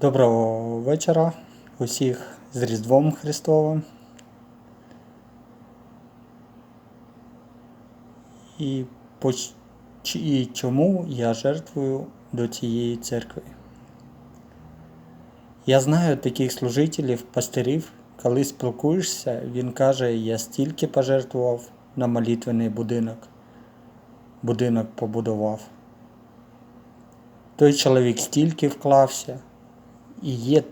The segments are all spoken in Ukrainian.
Доброго вечора усіх з Різдвом Христовим. І, поч- і чому я жертвую до цієї церкви? Я знаю таких служителів, пастирів, коли спілкуєшся, він каже, я стільки пожертвував на молитвений будинок. Будинок побудував. Той чоловік стільки вклався. І є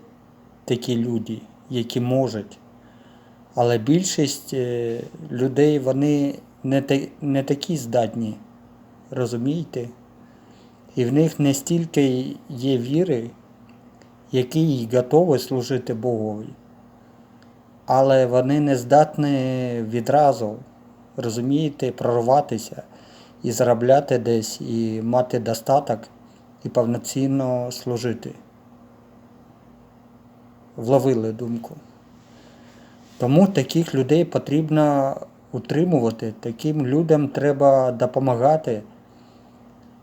такі люди, які можуть. Але більшість е, людей вони не, не такі здатні, розумієте? І в них не стільки є віри, які готові служити Богові. Але вони не здатні відразу, розумієте, прорватися і заробляти десь, і мати достаток, і повноцінно служити вловили думку. Тому таких людей потрібно утримувати, таким людям треба допомагати,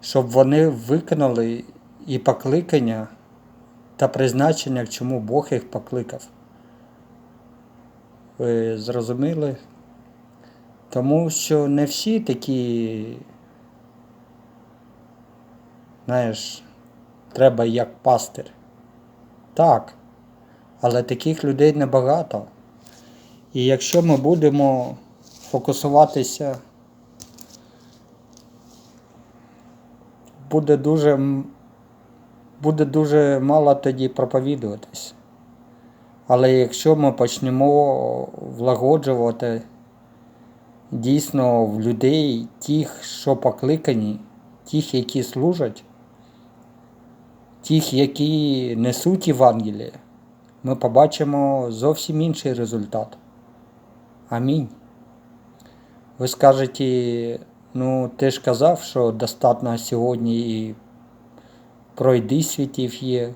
щоб вони виконали і покликання та призначення, к чому Бог їх покликав. Ви зрозуміли? Тому що не всі такі, знаєш, треба як пастир. Так, але таких людей небагато. І якщо ми будемо фокусуватися, буде дуже, буде дуже мало тоді проповідуватись. Але якщо ми почнемо влагоджувати дійсно в людей тих, що покликані, тих, які служать, тих, які несуть Євангеліє, ми побачимо зовсім інший результат. Амінь. Ви скажете, ну ти ж казав, що достатньо сьогодні і пройди світів є.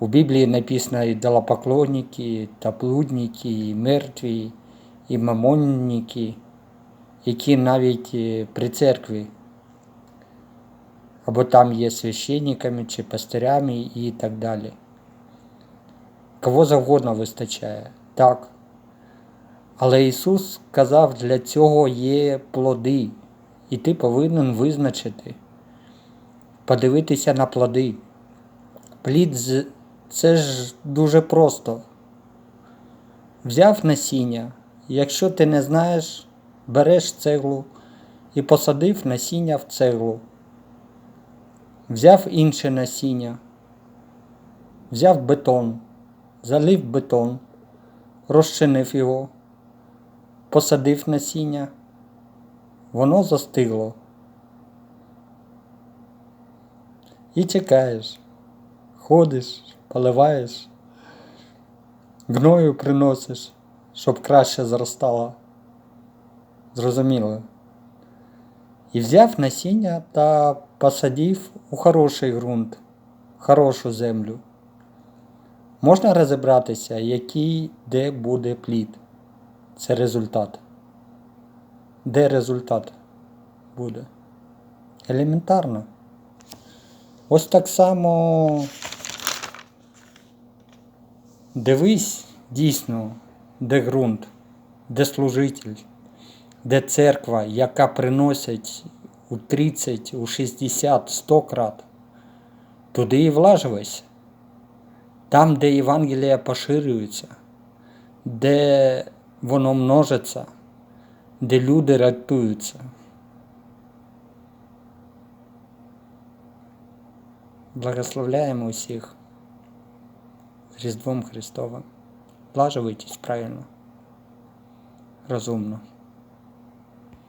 У Біблії написано і долопоклонники, та блудники, і мертві, і мамонники, які навіть е, при церкві, або там є священниками чи пастирями і так далі. Кого завгодно вистачає. Так. Але Ісус сказав, для цього є плоди, і ти повинен визначити, подивитися на плоди. Плід це ж дуже просто. Взяв насіння, якщо ти не знаєш, береш цеглу і посадив насіння в цеглу. Взяв інше насіння, взяв бетон, залив бетон, розчинив його, посадив насіння, воно застигло. І чекаєш, ходиш, поливаєш, гною приносиш, щоб краще зростало. Зрозуміло. І взяв насіння та посадив у хороший ґрунт, хорошу землю. Можна розібратися, який де буде плід. Це результат. Де результат буде? Елементарно. Ось так само дивись дійсно, де ґрунт, де служитель, де церква, яка приносить у 30, у 60, 100 крат. Туди і влаживайся. Там, де Євангелія поширюється, де воно множиться, де люди рятуються. Благословляємо усіх з Різдвом Христовим. Влаживайтесь правильно, розумно.